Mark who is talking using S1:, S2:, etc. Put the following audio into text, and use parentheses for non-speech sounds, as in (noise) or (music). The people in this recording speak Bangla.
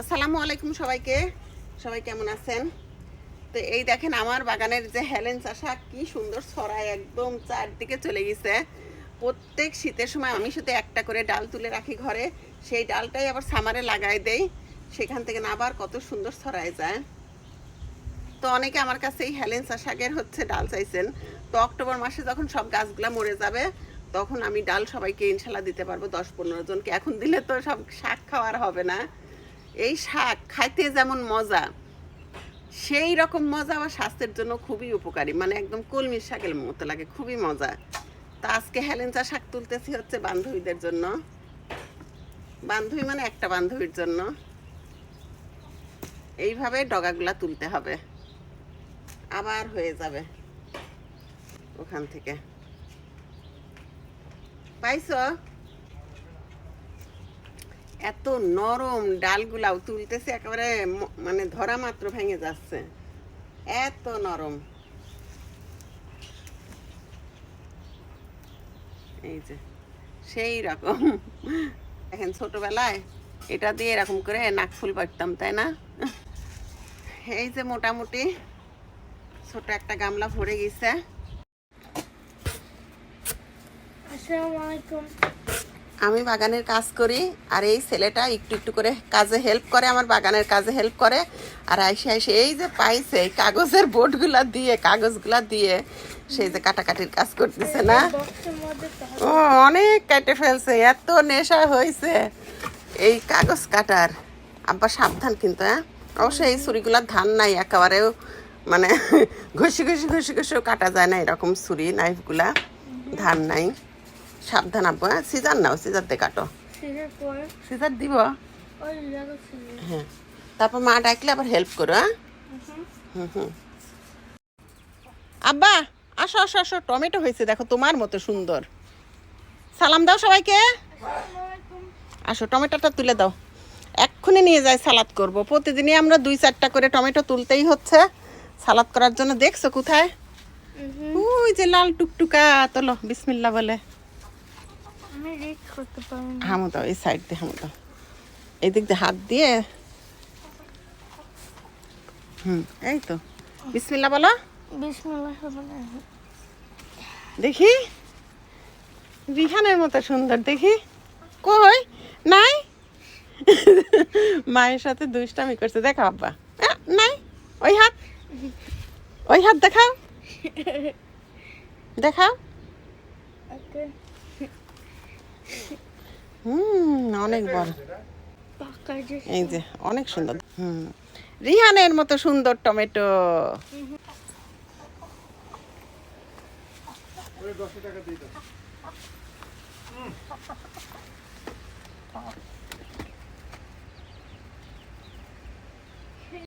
S1: আসসালামু আলাইকুম সবাইকে। সবাই কেমন আছেন? তো এই দেখেন আমার বাগানের যে হেলেন চাষা, কি সুন্দর ছড়ায় একদম চারদিকে চলে গেছে। প্রত্যেক শীতের সময় আমি শুধু একটা করে ডাল তুলে রাখি ঘরে, সেই ডালটাই আবার সামারে লাগাই দেই। সেখান থেকে না আবার কত সুন্দর ছড়ায় যায়। তো অনেকে আমার কাছে এই হেলেন্সা শাকের হচ্ছে ডাল চাইছেন। তো অক্টোবর মাসে যখন সব গাছগুলা মরে যাবে, তখন আমি ডাল সবাইকে ইনশাল্লাহ দিতে পারব দশ পনেরো জনকে। এখন দিলে তো সব শাক খাওয়ার হবে না। এই শাক খাইতে যেমন মজা, সেই রকম মজা আবার স্বাস্থ্যের জন্য খুবই উপকারী। মানে একদম কলমির শাকের মতো লাগে, খুবই মজা। তা আজকে হেলেঞ্চা শাক তুলতেছি হচ্ছে বান্ধবীদের জন্য। বান্ধবী মানে একটা বান্ধবীর জন্য। এইভাবে ডগাগুলা তুলতে হবে। আবার হয়ে যাবে ওখান থেকে। পাইছো? এত নরম ডালগুলাও তুলতেছে, একেবারে মানে ধরা মাত্র ভেঙে যাচ্ছে। এত নরম। এই যে, সেই রকম। এখন ছোটবেলায় এটা দিয়ে এরকম করে নাক ফুল পারতাম তাই না? এই যে মোটামুটি ছোট একটা গামলা ভরে গেছে।
S2: আসসালামু আলাইকুম।
S1: আমি বাগানের কাজ করি আর এই ছেলেটা একটু একটু করে কাজে হেল্প করে, আমার বাগানের কাজে হেল্প করে। আর আইসে আইসে এই যে পাইছে, এই কাগজের বোর্ডগুলা দিয়ে, কাগজগুলা দিয়ে সেই যে কাটাকাটির কাজ করতেছে না? ও, অনেক কেটে ফেলছে, এত নেশা হয়েছে এই কাগজ কাটার, আব্বা সাবধান কিন্তু হ্যাঁ? অবশ্যই এই ছুরিগুলার ধান নাই, একেবারেও মানে (laughs) ঘষি ঘষি ঘষি ঘষিও কাটা যায় না, এরকম ছুরি নাইফগুলা ধান নাই। সাবধান আব্বা হ্যাঁ? সিজার নাও সিজার দিয়ে কাটো।
S2: সিজার
S1: দিব? হ্যাঁ। তারপর মা ডাকলে আবার হেল্প করো হ্যাঁ? হুম। হুম আব্বা আসো আসো আসো টমেটো হয়েছে দেখো তোমার মতো সুন্দর। সালাম দাও সবাইকে। আসো টমেটোটা তুলে দাও। এক্ষুনি নিয়ে যাই সালাদ করব। প্রতিদিনই আমরা দুই চারটা করে টমেটো তুলতেই হচ্ছে। সালাদ করার জন্য দেখছ কোথায়? ওই যে লাল টুকটুকা তোলো বিসমিল্লা বলে
S2: আমি রিচ করতে পারি না
S1: হামু দাও এই সাইড দিয়ে হামু দাও। এই দিক দিয়ে হাত দিয়ে। হুম এই তো। বিসমিল্লা বলো। দেখি। রিহানের মতো সুন্দর দেখি। কই? নাই? মায়ের সাথে দুষ্টামি করছে দেখা আব্বা। নাই? ওই হাত। ওই হাত দেখাও। দেখাও। হুম অনেক বড়। এই যে অনেক সুন্দর। হুম রিহানের মতো সুন্দর টমেটো।